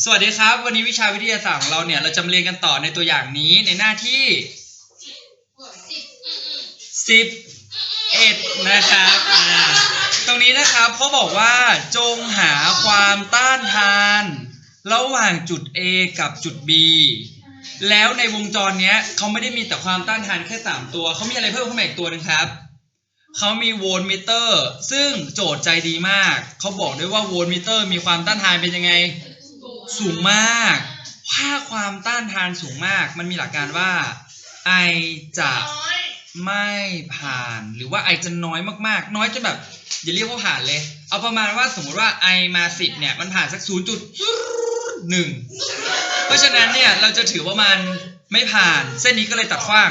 สวัสดีครับ วันนี้วิชาวิทยาศาสตร์ของเราเนี่ย เราจะมาเรียนกันต่อในตัวอย่างนี้ในหน้าที่สิบเอ็ดนะครับอ่าตรงนี้นะครับเขาบอกว่าจงหาความต้านทาน ระหว่างจุด A กับจุด B แล้วในวงจรเนี้ยเขาไม่ได้มีแต่ความต้านทานแค่สามตัวเขามีอะไรเพิ่มเข้ามาอีกตัวหนึ่งครับเขามีโวลต์มิเตอร์ ซึ่งโจทย์ใจดีมากเขาบอกด้วยว่าโวลต์มิเตอร์มีความต้านทานเป็นยังไง สูงมากถ้าความต้านทานสูงมาก มันมีหลักการว่า I จะไม่ผ่าน หรือว่า I จะน้อยมากๆ น้อยจนแบบอย่าเรียกว่าผ่านเลย เอาประมาณว่าสมมติว่า I มา10เนี่ยมันผ่านสัก0.1เพราะฉะนั้นเนี่ยเราจะถือว่ามันไม่ผ่าน เส้นนี้ก็เลยตัดขว้าง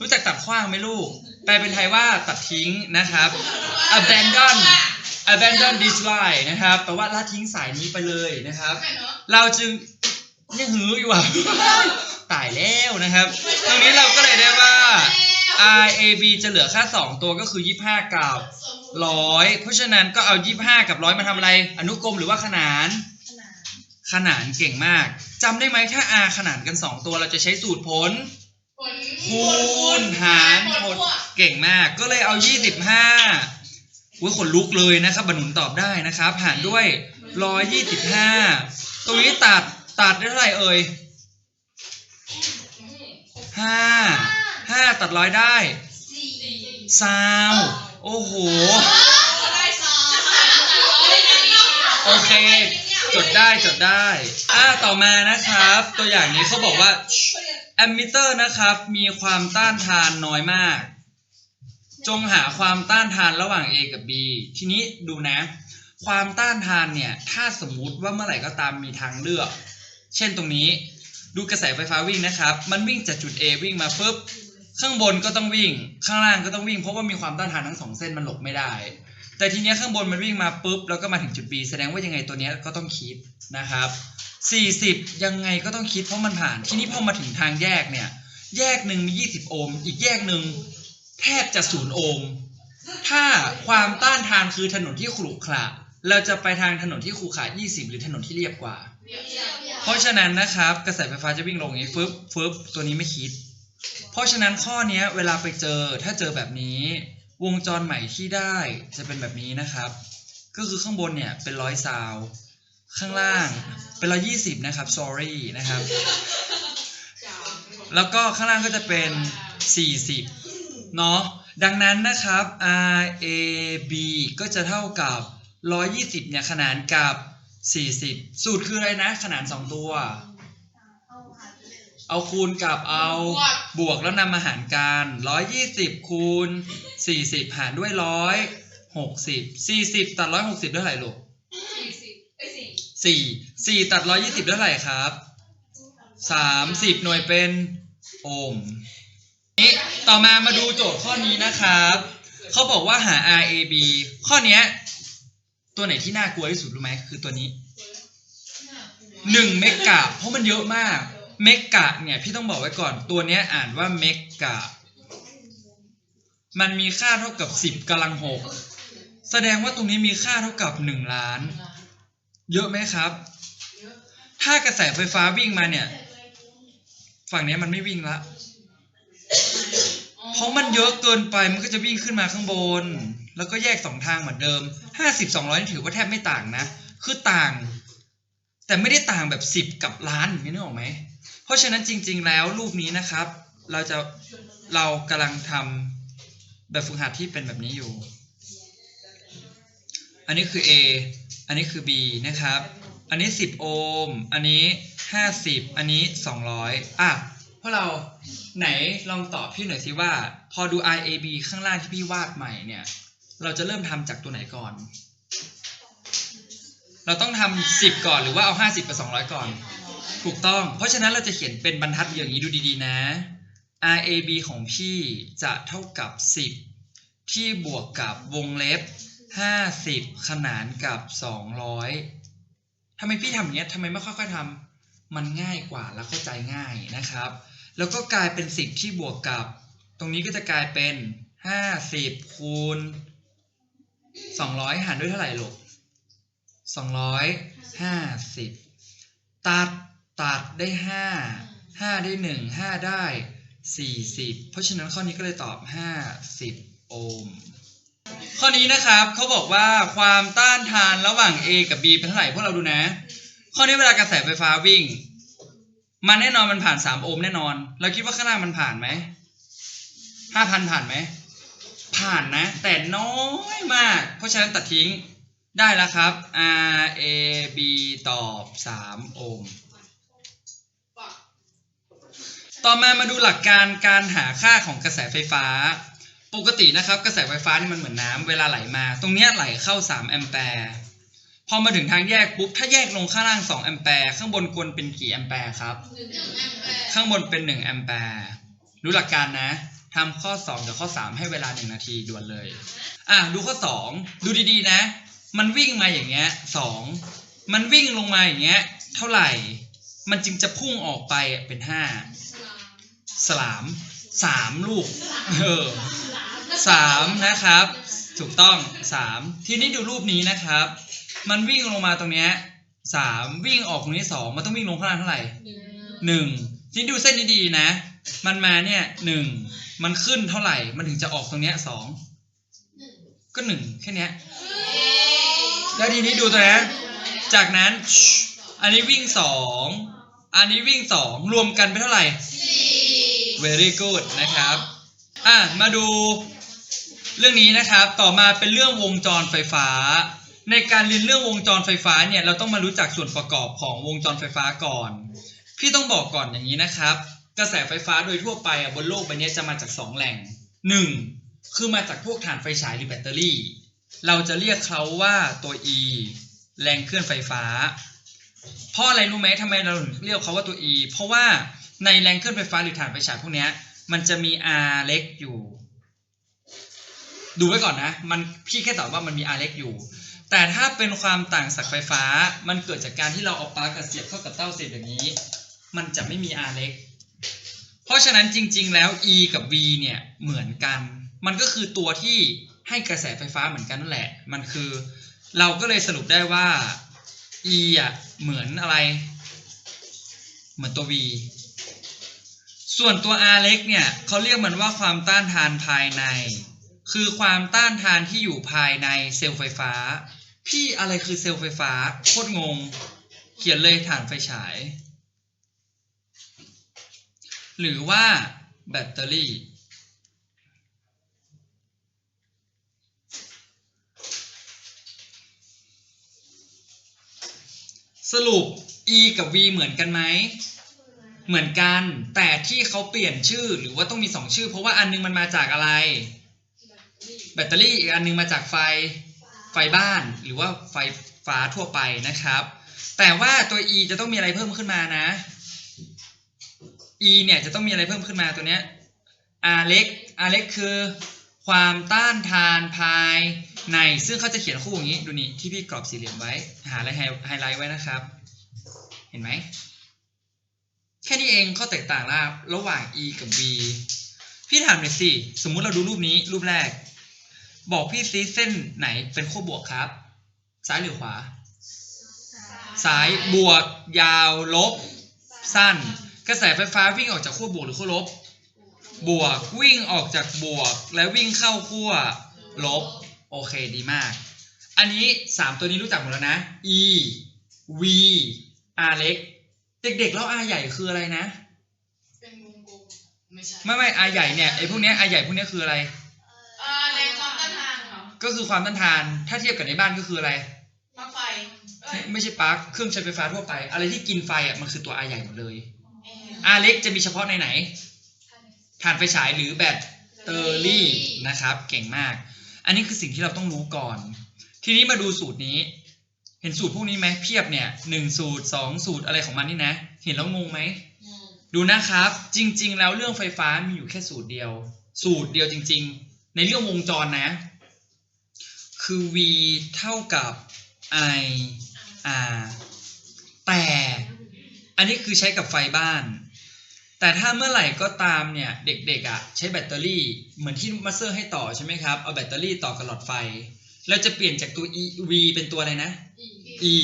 รู้จักตัดขว้างไหมลูกแปลเป็นไทยว่าตัดทิ้งนะครับ abandon abandon this line นะครับแปลว่าละทิ้งสายนี้ไปเลยนะครับ เราจึงยังหืออยู่อะตายแล้วนะครับ ตรงนี้เราก็เลยได้ว่า R A B จะเหลือแค่2ตัวก็คือ 25 กับ 100 เพราะฉะนั้นก็เอา 25 กับ 100 มาทำอะไร อนุกรมหรือว่าขนาน ขนานเก่งมากจำได้ไหมถ้า R ขนานกัน 2 ตัวเราจะใช้สูตรผลคูณหารผลเก่งมากก็เลยเอา 25 อุ้ยขนลุกเลยนะครับบรรนุนตอบได้นะครับ หารด้วย125ตรงนี้ตัดตัดได้เท่าไหร่เอ่ย5 5ตัดร้อยได้ซาวโอ้โหโอเค จดได้จดได้อ่าต่อมานะครับ ตัวอย่างนี้เขาบอกว่าแอมมิเตอร์นะครับ มีความต้านทานน้อยมาก จงหาความต้านทานระหว่าง A กับ B ทีนี้ดูนะ ความต้านทานเนี่ย ถ้าสมมุติว่าเมื่อไหร่ก็ตามมีทางเลือก เช่นตรงนี้ ดูกระแสไฟฟ้าวิ่งนะครับ มันวิ่งจากจุด A วิ่งมาปุ๊บ ข้างบนก็ต้องวิ่ง ข้างล่างก็ต้องวิ่ง เพราะว่ามีความต้านทานทั้งสองเส้นมันหลบไม่ได้ แต่ทีเนี้ยข้างบนมันวิ่งมาปุ๊บ แล้วก็มาถึงจุด B แสดงว่ายังไงตัวเนี้ยก็ต้องคิดนะครับ 40 ยังไงก็ต้องคิดเพราะมันผ่าน ทีนี้พอมาถึงทางแยกเนี่ย แยกหนึ่งมี 20 โอห์ม อีกแยกหนึ่ง แทบจะศูนย์โอห์มถ้าความต้านทานคือถนนที่ขรุขระเราจะไปทางถนนที่ขรุขระ20 หรือถนนที่เรียบกว่า เพราะฉะนั้นนะครับ กระแสไฟฟ้าจะวิ่งลงอย่างนี้ฟึบฟึบตัวนี้ไม่คิด เพราะฉะนั้นข้อเนี้ยเวลาไปเจอถ้าเจอแบบนี้ วงจรใหม่ที่ได้จะเป็นแบบนี้นะครับ ก็คือข้างบนเนี่ยเป็นร้อยซาวข้างล่างเป็นร้อยี่สิบนะครับ sorry นะครับ แล้วก็ข้างล่างก็จะเป็น40 เนาะดังนั้นนะครับ R A B ก็จะเท่ากับ 120 เนี่ยขนานกับ 40 สูตรคืออะไรนะ ขนาน 2 ตัว เอาคูณกับเอาบวกแล้วนำมาหารกัน 120 คูณ 40 หารด้วย 160 40 ตัด 160ได้เท่าไหร่ลูก4 4 ตัด 120ได้เท่าไหร่ครับ 30 หน่วยเป็นโอห์ม นี้ต่อมามาดูโจทย์ข้อนี้นะครับเขาบอกว่าหา RAB ข้อเนี้ย ตัวไหนที่น่ากลัวที่สุดรู้ไหมคือตัวนี้1เมกะเพราะมันเยอะมากเมกะเนี่ยพี่ต้องบอกไว้ก่อนตัวเนี้ยอ่านว่าเมกะมันมีค่าเท่ากับ10กำลัง6แสดงว่าตรงนี้มีค่าเท่ากับ1ล้าน เยอะไหมครับ ถ้ากระแสไฟฟ้าวิ่งมาเนี่ย ฝั่งนี้มันไม่วิ่งละ เพราะมันเยอะเกินไปมันก็จะวิ่งขึ้นมาข้างบน แล้วก็แยกสองทางเหมือนเดิมห้าสิบสองร้อยถือว่าแทบไม่ต่างนะ คือต่าง แต่ไม่ได้ต่างแบบสิบกับล้านอย่างนี้นึกออกไหม เพราะฉะนั้นจริง ๆ แล้วรูปนี้นะครับ เราจะเรากำลังทำแบบฝึกหัดที่เป็นแบบนี้อยู่ อันนี้คือ A อันนี้คือ B นะครับ อันนี้ 10 โอห์ม อันนี้ 50 อันนี้ 200อะ พวกเราไหนลองตอบพี่หน่อยสิว่า พอดู RAB ข้างล่างที่พี่วาดใหม่เนี่ย เราจะเริ่มทำจากตัวไหนก่อน เราต้องทำ10ก่อนหรือว่าเอา50กับ200ก่อน ถูกต้อง เพราะฉะนั้นเราจะเขียนเป็นบรรทัดอย่างนี้ดูดีๆนะ RAB ของพี่จะเท่ากับ 10ที่บวกกับวงเล็บ 50 ขนานกับ 200ทำไมพี่ทำอย่างเงี้ยทำไมไม่ค่อยๆทำมันง่ายกว่าและเข้าใจง่ายนะครับ แล้วก็กลายเป็น 10 ที่บวกกับ ตรงนี้ก็จะกลายเป็น 50 คูณ 200 หารด้วยเท่าไหร่ลูก250 ตัดตัดได้ห้าห้าได้หนึ่งห้าได้สี่สิบเพราะฉะนั้นข้อนี้ก็เลยตอบห้าสิบโอห์ม ข้อนี้นะครับเขาบอกว่าความต้านทานระหว่าง A กับ B เป็นเท่าไหร่พวกเราดูนะ ข้อนี้เวลากระแสไฟฟ้าวิ่ง มันแน่นอนมันผ่าน3โอห์มแน่นอน เราคิดว่าข้างล่างมันผ่านไหมห้าพันผ่านไหม ผ่านนะ แต่น้อยมาก เพราะฉะนั้นตัดทิ้งได้แล้วครับ R A B ตอบ3โอห์มต่อมามาดูหลักการการหาค่าของกระแสไฟฟ้า ปกตินะครับ กระแสไฟฟ้านี่มันเหมือนน้ำเวลาไหลมา ตรงนี้ไหลเข้า 3 แอมแปร์ อมาถึงทางแยกปุ๊บถ้าแยกลงข้างล่าง2แอมแปร์ข้างบนควรเป็นกี่แอมแปร์ครับ ข้างบนเป็น1แอมแปร์รู้หลักการนะทำข้อ2กับข้อ 3 ให้เวลา 1 นาทีด่วนเลย อะดูข้อ 2 ดูดีๆนะ มันวิ่งมาอย่างเงี้ย2มันวิ่งลงมาอย่างเงี้ยเท่าไหร่ มันจึงจะพุ่งออกไปเป็น 5 สลามสามลูกเออสามนะครับ ถูกต้องสามทีนี้ดูรูปนี้นะครับ มันวิ่งลงมาตรงเนี้ยสามวิ่งออกตรงนี้สองมันต้องวิ่งลงข้างล่างเท่าไหร่หนึ่งทีนี้ดูเส้นนี้ดีนะ มันมาเนี่ยหนึ่งมันขึ้นเท่าไหร่ มันถึงจะออกตรงเนี้ยสองก็หนึ่งแค่เนี้ยแล้วทีนี้ดูตัวนะจากนั้นอันนี้วิ่งสองอันนี้วิ่งสองรวมกันเป็นเท่าไหร่ very good นะครับอะมาดูเรื่องนี้นะครับ ต่อมาเป็นเรื่องวงจรไฟฟ้า ในการเรียนเรื่องวงจรไฟฟ้าเนี่ยเราต้องมารู้จักส่วนประกอบของวงจรไฟฟ้าก่อน พี่ต้องบอกก่อนอย่างนี้นะครับ กระแสไฟฟ้าโดยทั่วไปอะบนโลกใบนี้จะมาจาก 2 แหล่ง 1. คือมาจากพวกถ่านไฟฉายหรือแบตเตอรี่ เราจะเรียกเขาว่าตัว E แรงเคลื่อนไฟฟ้า เพราะอะไรรู้ไหมทำไมเราถึงเรียกเขาว่าตัว E เพราะว่าในแรงเคลื่อนไฟฟ้าหรือถ่านไฟฉายพวกนี้มันจะมี R เล็กอยู่ ดูไว้ก่อนนะ มันพี่แค่ตอบว่ามันมี R เล็กอยู่ แต่ถ้าเป็นความต่างศักย์ไฟฟ้า มันเกิดจากการที่เราเอาปลั๊กกับเสียบเข้ากับเต้าเสียบอย่างนี้ มันจะไม่มี R เล็ก เพราะฉะนั้นจริง ๆ แล้ว E กับ V เนี่ยเหมือนกัน มันก็คือตัวที่ให้กระแสไฟฟ้าเหมือนกันนั่นแหละ มันคือ เราก็เลยสรุปได้ว่า E อะเหมือนอะไร เหมือนตัว V ส่วนตัว R เล็กเนี่ยเขาเรียกมันว่าความต้านทานภายใน คือความต้านทานที่อยู่ภายในเซลล์ไฟฟ้า พี่อะไรคือเซลล์ไฟฟ้าโคตรงง เขียนเลยฐานไฟฉาย หรือว่าแบตเตอรี่ สรุป E กับ V เหมือนกันไหมเหมือนกัน แต่ที่เขาเปลี่ยนชื่อหรือว่าต้องมี2ชื่อ เพราะว่าอันนึงมันมาจากอะไร แบตเตอรี่อีกอันนึงมาจากไฟ ไฟบ้านหรือว่าไฟฟ้าทั่วไปนะครับ แต่ว่าตัว E จะต้องมีอะไรเพิ่มขึ้นมานะ E เนี่ยจะต้องมีอะไรเพิ่มขึ้นมาตัวเนี้ย R เล็ก R เล็กคือความต้านทานภายในซึ่งเขาจะเขียนคู่อย่างนี้ดูนี่ที่พี่กรอบสี่เหลี่ยมไว้ หาอะไรไฮไลท์ไว้นะครับ เห็นไหมแค่นี้เองข้อแตกต่างระระหว่าง E กับ V พี่ถามหน่อยสิ สมมุติเราดูรูปนี้รูปแรก บอกพี่ซิเส้นไหนเป็นขั้วบวกครับ ซ้ายหรือขวา ซ้ายบวกยาวลบ สั้น กระแสไฟฟ้าวิ่งออกจากขั้วบวกหรือขั้วลบ บวกวิ่งออกจากบวก และวิ่งเข้าขั้วลบ โอเคดีมาก อันนี้ 3 ตัวนี้รู้จักหมดแล้วนะ E V R เล็ก เด็กๆแล้ว R ใหญ่คืออะไรนะเป็นวงกลมไม่ใช่ไม่ไม่ R ใหญ่เนี่ยไอ้พวกเนี้ย R ใหญ่พวกเนี้ยคืออะไร ก็คือความต้านทาน ถ้าเทียบกับในบ้านก็คืออะไร ปลั๊กไฟเอ้ยไม่ใช่ปลั๊กเครื่องใช้ไฟฟ้าทั่วไป อะไรที่กินไฟอะมันคือตัว R ใหญ่หมดเลย แอร์ R เล็กจะมีเฉพาะในไหนถ่านไฟฉายหรือแบตเตอรี่นะครับ เก่งมาก อันนี้คือสิ่งที่เราต้องรู้ก่อน ทีนี้มาดูสูตรนี้ เห็นสูตรพวกนี้ไหมเพียบเนี่ยหนึ่งสูตรสองสูตรอะไรของมันนี่นะ เห็นแล้วงงไหม อืมดูนะครับ จริง ๆ แล้วเรื่องไฟฟ้ามีอยู่แค่สูตรเดียว สูตรเดียวจริง ๆ ในเรื่องวงจรนะ คือ v เท่ากับ i r แต่อันนี้คือใช้กับไฟบ้าน แต่ถ้าเมื่อไหร่ก็ตามเนี่ยเด็กๆอะใช้แบตเตอรี่เหมือนที่มาสเตอร์ให้ต่อใช่ไหมครับ เอาแบตเตอรี่ต่อกับหลอดไฟ เราจะเปลี่ยนจากตัว e v เป็นตัวอะไรนะ e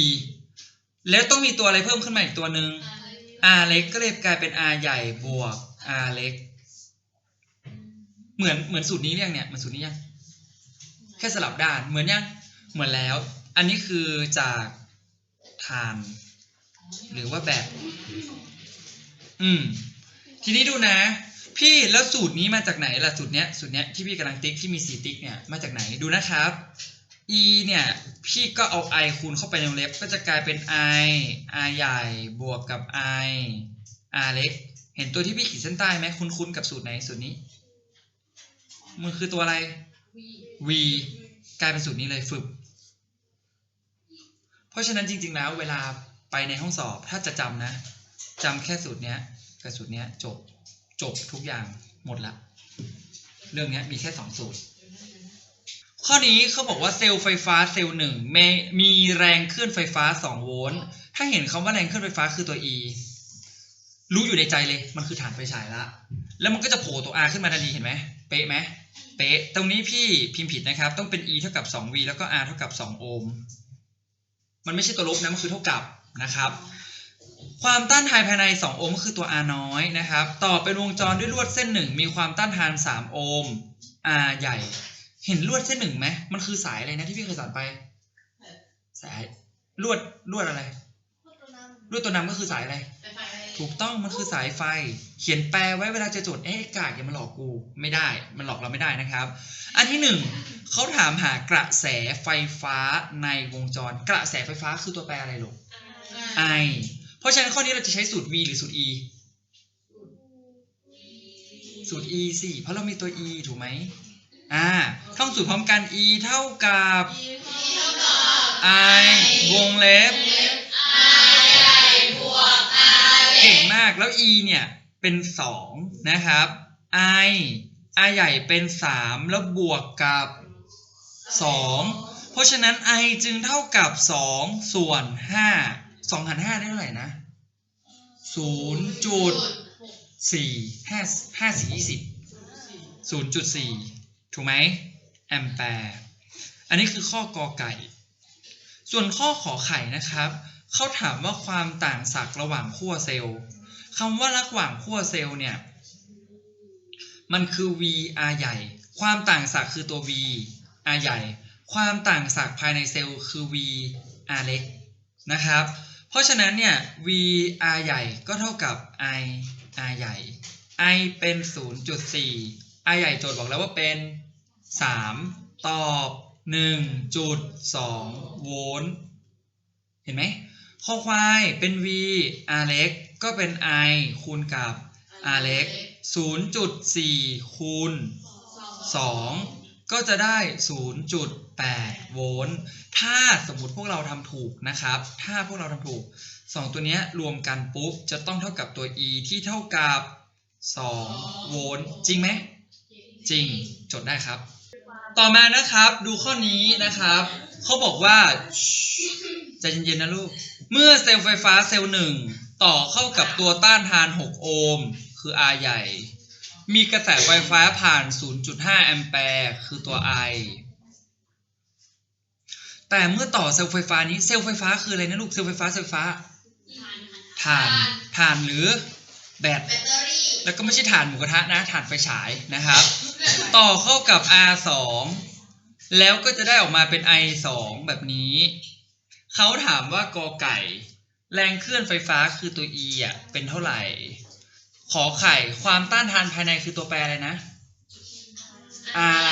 แล้วต้องมีตัวอะไรเพิ่มขึ้นมาอีกตัวหนึ่ง R เล็กก็เลยกลายเป็น R ใหญ่บวก R เล็ก เหมือนเหมือนสูตรนี้เรียงเนี่ยเหมือนสูตรนี้ยัง แค่สลับด้านเหมือนยังเหมือนแล้ว อันนี้คือจากทาน หรือว่าแบบ อืม ทีนี้ดูนะ พี่แล้วสูตรนี้มาจากไหนล่ะสูตรเนี้ยสูตรเนี้ยที่พี่กำลังติ๊กที่มีสีติ๊กเนี่ยมาจากไหนดูนะครับ e เนี่ย พี่ก็เอา i คูณเข้าไปในวงเล็บ ก็จะกลายเป็น i r ใหญ่บวกกับ i r เล็ก เห็นตัวที่พี่ขีดเส้นใต้ไหมคุ้นๆกับสูตรไหนสูตรนี้ มันคือตัวอะไร v กลายเป็นสูตรนี้เลยฝึก เพราะฉะนั้นจริง ๆ แล้วเวลาไปในห้องสอบถ้าจะจำนะจำแค่สูตรเนี้ยกับสูตรเนี้ยจบจบทุกอย่างหมดละ เรื่องเนี้ยมีแค่สองสูตร ข้อนี้เขาบอกว่าเซลล์ไฟฟ้าเซลล์หนึ่งมมีแรงเคลื่อนไฟฟ้า 2 โวลต์ ถ้าเห็นคำว่าแรงเคลื่อนไฟฟ้าคือตัว E รู้อยู่ในใจเลย มันคือฐานไฟฉายละ แล้วมันก็จะโผล่ตัว R ขึ้นมาทันทีเห็นไหม เป๊ะไหมเป๊ะ ตรงนี้พี่พิมพ์ผิดนะครับ ต้องเป็น E เท่ากับ 2V แล้วก็ R เท่ากับ 2 โอห์ม มันไม่ใช่ตัวลบนะ มันคือเท่ากับนะครับ ความต้านทานภายใน 2 โอห์มก็คือตัว R น้อยนะครับ ต่อเป็นวงจรด้วยลวดเส้นหนึ่งมีความต้านทาน 3 โอห์ม R ใหญ่ เห็นลวดเส้นหนึ่งไหมมันคือสายอะไรนะที่พี่เคยสอนไป สายลวดลวดอะไร ลวดตัวนำก็คือสายอะไร ถูกต้องมันคือสายไฟ เขียนแปลไว้เวลาจะจดเอ๊ะกากอย่ามาหลอกกูไม่ได้ มันหลอกเราไม่ได้นะครับ อันที่หนึ่งเขาถามหากระแสไฟฟ้าในวงจร กระแสไฟฟ้าคือตัวแปรอะไรลูก I เพราะฉะนั้นข้อนี้เราจะใช้สูตร V หรือสูตร E สูตร E สิเพราะเรามีตัว E ถูกไหมอ่าท่องสูตรพร้อมกัน E เท่ากับ I วงเล็บากแล้ว e เนี่ยเป็น 2 นะครับ i i ใหญ่เป็น 3 แล้วบวกกับ 2 เพราะฉะนั้น i จึงเท่ากับ 2 ส่วน 5 2หาร5ได้เท่าไหร่นะ0จุด4 5 5 4 20 0.4ถูกไหมแอมแปร์อันนี้คือข้อกอไก่ ส่วนข้อขอไข่นะครับ เขาถามว่าความต่างศักย์ระหว่างขั้วเซลล์ คำว่าระหว่างขั้วเซลล์เนี่ย มันคือ VR ใหญ่ ความต่างศักย์คือตัว V R ใหญ่ ความต่างศักย์ภายในเซลล์คือ V R เล็กนะครับ เพราะฉะนั้นเนี่ย VR ใหญ่ก็เท่ากับ I R ใหญ่ I เป็น 0.4 I ใหญ่โจทย์บอกแล้วว่าเป็น 3 ตอบ 1.2 โวลต์ เห็นไหมคอควายเป็น v r เล็ก ก็เป็น i คูณกับ r เล็ก0.4 คูณ 2 ก็จะได้ 0.8 โวลต์ ถ้าสมมุติพวกเราทำถูกนะครับ ถ้าพวกเราทำถูก 2 ตัวนี้รวมกันปุ๊บ จะต้องเท่ากับตัว e ที่เท่ากับ 2 โวลต์ จริงไหม จริง จดได้ครับ ต่อมานะครับ ดูข้อนี้นะครับ เขาบอกว่าใจเย็นๆนะลูก เมื่อเซลล์ไฟฟ้าเซลล์หนึ่ง ต่อเข้ากับตัวต้านทาน 6 โอห์มคือ R ใหญ่ มีกระแสไฟฟ้าผ่าน 0.5 แอมแปร์คือตัว I แต่เมื่อต่อเซลล์ไฟฟ้านี้เซลล์ไฟฟ้าคืออะไรนะลูกเซลล์ไฟฟ้าเซลล์ไฟฟ้าถ่านถ่านหรือแบตแบตเตอรี่แล้วก็ไม่ใช่ถ่านหมูกระทะนะถ่านไฟฉายนะครับ ต่อเข้ากับ R2 แล้วก็จะได้ออกมาเป็น I2 แบบนี้ เขาถามว่ากอไก่ แรงเคลื่อนไฟฟ้าคือตัว E อะเป็นเท่าไหร่ ขอไข่ความต้านทานภายในคือตัวแปรอะไรนะ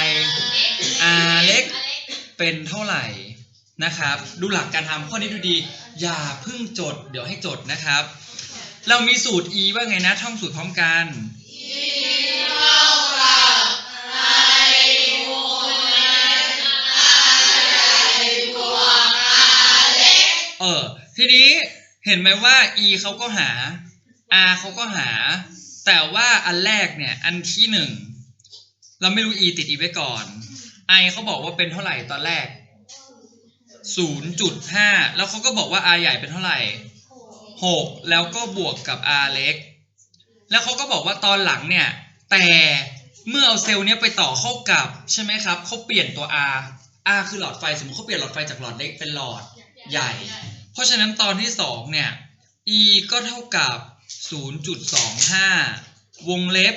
I R เล็กเป็นเท่าไหร่นะครับ ดูหลักการทำข้อนี้ดูดี อย่าเพิ่งจด เดี๋ยวให้จดนะครับ เรามีสูตร E ว่าไงนะ ท่องสูตรพร้อมกันเออทีนี้ เห็นไหมว่า e เขาก็หา r เขาก็หา แต่ว่าอันแรกเนี่ย อันที่หนึ่งเราไม่รู้ e ติด e ไว้ก่อน i เขาบอกว่าเป็นเท่าไหร่ตอนแรก 0.5 แล้วเขาก็บอกว่า r ใหญ่เป็นเท่าไหร่ 6 แล้วก็บวกกับ r เล็ก แล้วเขาก็บอกว่าตอนหลังเนี่ย แต่เมื่อเอาเซลล์เนี้ยไปต่อเข้ากับใช่ไหมครับเขาเปลี่ยนตัว r r คือหลอดไฟ สมมติเขาเปลี่ยนหลอดไฟจากหลอดเล็กเป็นหลอดใหญ่ เพราะฉะนั้นตอนที่สองเนี่ย e ก็เท่ากับ 0.25 วงเล็บ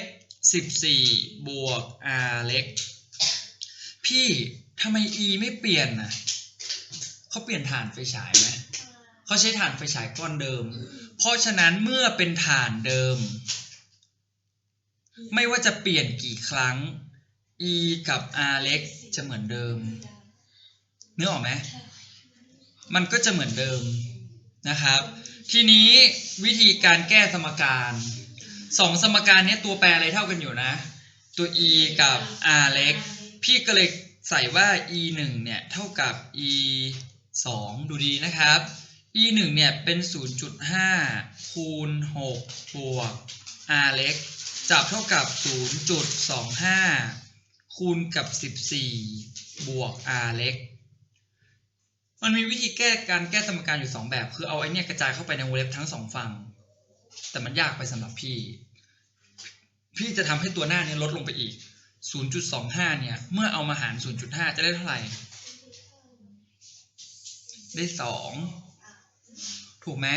14 บวก r เล็ก พี่ทำไม e ไม่เปลี่ยนน่ะเขาเปลี่ยนฐานไฟฉายไหมเขาใช้ฐานไฟฉายก้อนเดิม เพราะฉะนั้นเมื่อเป็นฐานเดิม ไม่ว่าจะเปลี่ยนกี่ครั้ง e กับ r เล็กจะเหมือนเดิมนึกออกไหม มันก็จะเหมือนเดิมนะครับ ทีนี้วิธีการแก้สมการสองสมการนี้ตัวแปรอะไรเท่ากันอยู่นะ ตัว e กับ r เล็ก พี่ก็เลยใส่ว่า e 1เนี่ยเท่ากับ e 2ดูดีนะครับ e 1เนี่ยเป็น 0.5 คูณ 6 บวก r เล็กจับเท่ากับ 0.25 คูณกับ 14 บวก r เล็ก มันมีวิธีแก้การแก้สมการอยู่ 2 แบบ คือเอาไอเนี่ยกระจายเข้าไปในวงเล็บทั้งสองฝั่ง แต่มันยากไปสำหรับพี่ พี่จะทำให้ตัวหน้าเนี้ลดลงไปอีก 0.25 เนี่ย เมื่อเอามาหาร 0.5 จะได้เท่าไหร่ ได้ 2 ถูกไหม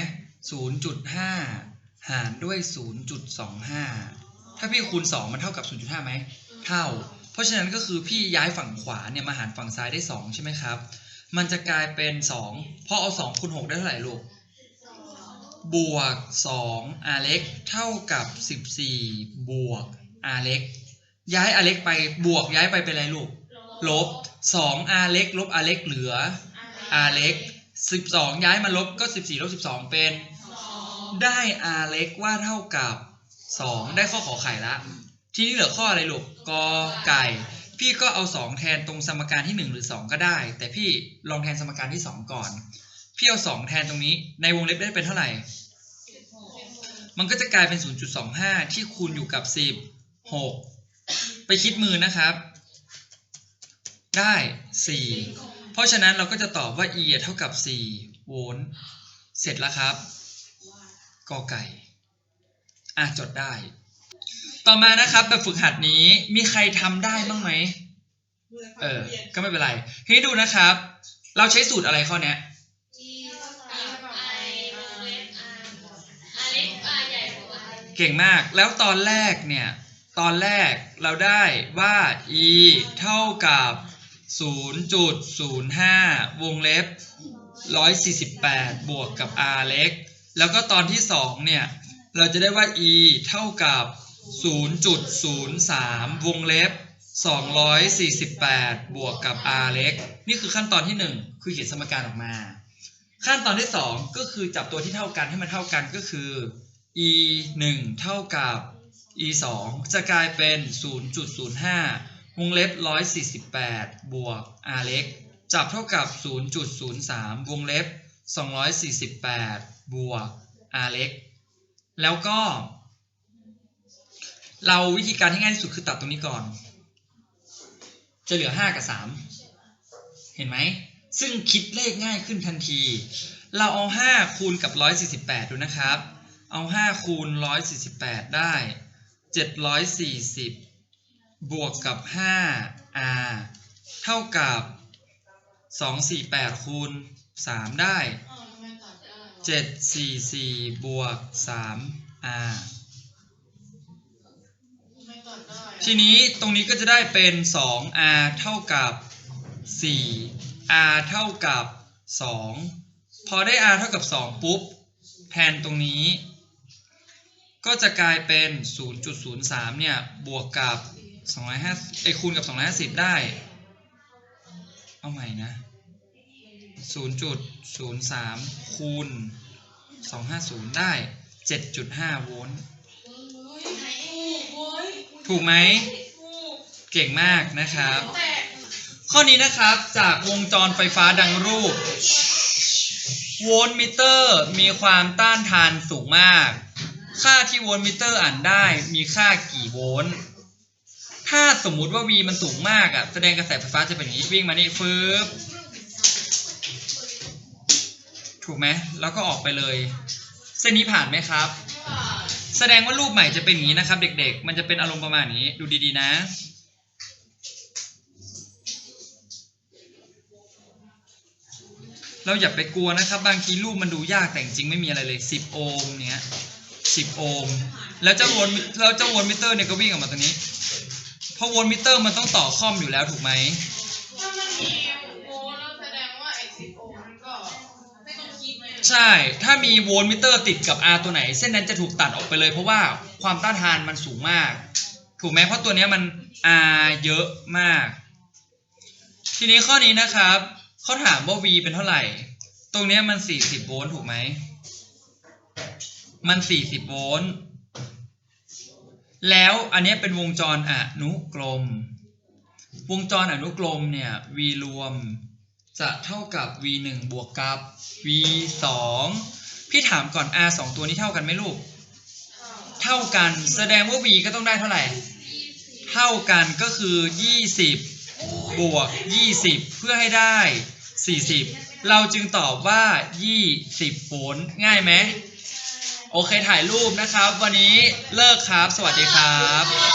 0.5 หารด้วย 0.25 ถ้าพี่คูณ 2 มันเท่ากับ 0.5ไหม เท่า เพราะฉะนั้นก็คือพี่ย้ายฝั่งขวาเนี่ยมาหารฝั่งซ้ายได้ 2 ใช่ไหมครับ มันจะกลายเป็น2พอเอา2คูณ6ได้เท่าไหร่ลูก บวก2 r เล็กเท่ากับ14บสี่บวก r เล็กย้าย r เล็กไปบวกย้ายไปเป็นอะไรลูก ลบ2 r เล็กลบ r เล็กเหลือ r เล็ก12ย้ายมาลบก็14ลบ12เป็นได้ r เล็กว่าเท่ากับ2ได้ข้อขอไข่ละ ทีนี้เหลือข้ออะไรลูกกอไก่ พี่ก็เอา 2 แทนตรงสมการที่ 1 หรือ 2 ก็ได้ แต่พี่ลองแทนสมการที่ 2 ก่อน พี่เอา 2 แทนตรงนี้ในวงเล็บได้เป็นเท่าไหร่ มันก็จะกลายเป็น 0.25 ที่คูณอยู่กับ10 6ไปคิดมือนะครับ ได้ 4 เพราะฉะนั้นเราก็จะตอบว่า e เท่ากับ 4 โวลต์เสร็จแล้วครับกอไก่อะจดได้ ต่อมานะครับแบบฝึกหัดนี้มีใครทำได้บ้างไหม เออ ก็ไม่เป็นไรทีนี้ดูนะครับ เราใช้สูตรอะไรข้อเนี้ย เก่งมาก แล้วตอนแรกเนี่ย ตอนแรกเราได้ว่า e เท่ากับ 0.05 วงเล็บ 148 บวกกับ r เล็ก แล้วก็ตอนที่ 2 เนี่ย เราจะได้ว่า e เท่ากับ 0.03 วงเล็บ 248 บวกกับ r เล็ก นี่คือขั้นตอนที่ 1 คือเขียนสมการออกมา ขั้นตอนที่ 2 ก็คือจับตัวที่เท่ากันให้มันเท่ากันก็คือ e 1เท่ากับ e 2จะกลายเป็น 0.05 วงเล็บ 148 บวก r เล็ก จับเท่ากับ 0.03 วงเล็บ 248 บวก r เล็ก แล้วก็ เราวิธีการที่ง่ายที่สุดคือตัดตรงนี้ก่อน จะเหลือ 5 กับ 3 เห็นไหม ซึ่งคิดเลขง่ายขึ้นทันที เราเอา 5 คูณกับ 148 ดูนะครับ เอา 5 คูณ 148 ได้ 740 บวกกับ 5r เท่ากับ 248 คูณ 3 ได้ 744 บวก 3r ทีนี้ตรงนี้ก็จะได้เป็น 2r เท่ากับ 4r เท่ากับ 2 พอได้ r เท่ากับ 2 ปุ๊บแทนตรงนี้ ก็จะกลายเป็น 0.03 เนี่ย บวกกับ 250ไอคูณกับ 250 ได้ เอาใหม่นะ 0.03 คูณ 250 ได้ 7.5 โวลต์ ถูกไหม เก่งมากนะครับ ข้อนี้นะครับจากวงจรไฟฟ้าดังรูป โวลต์มิเตอร์มีความต้านทานสูงมาก ค่าที่โวลต์มิเตอร์อ่านได้มีค่ากี่โวลต์ ถ้าสมมุติว่า V มันสูงมากอะแสดงกระแสไฟฟ้าจะเป็นอย่างนี้วิ่งมานี่ฟืบถูกไหม แล้วก็ออกไปเลย เส้นนี้ผ่านไหมครับ แสดงว่ารูปใหม่จะเป็นอย่างนี้นะครับ เด็ก ๆ มันจะเป็นอารมณ์ประมาณนี้ ดูดีๆนะ เราอย่าไปกลัวนะครับ บางทีรูปมันดูยากแต่จริงๆไม่มีอะไรเลย 10 โอห์มเนี้ย10 โอห์มแล้วเจ้าวนแล้วเจ้าวนมิเตอร์เนี่ยก็วิ่งออกมาตัวนี้ เพราะวนมิเตอร์มันต้องต่อคอมอยู่แล้วถูกไหม ใช่ ถ้ามีโวลต์มิเตอร์ติดกับ R ตัวไหน เส้นนั้นจะถูกตัดออกไปเลย เพราะว่าความต้านทานมันสูงมาก ถูกไหมเพราะตัวนี้มัน R เยอะมาก ทีนี้ข้อนี้นะครับเขาถามว่า V เป็นเท่าไหร่ ตรงนี้มัน 40 โวลต์ถูกไหม มัน 40 โวลต์ แล้วอันนี้เป็นวงจรอนุกรม วงจรอนุกรมเนี่ย V รวม จะเท่ากับ v 1บวกกับ v 2พี่ถามก่อน r 2ตัวนี้เท่ากันไหมลูก เท่ากันแสดงว่า v ก็ต้องได้เท่าไหร่ เท่ากันก็คือ 20 บวก 20 เพื่อให้ได้ 40 เราจึงตอบว่า 20โวลต์ง่ายไหมโอเคถ่ายรูปนะครับ วันนี้เลิกครับ สวัสดีครับ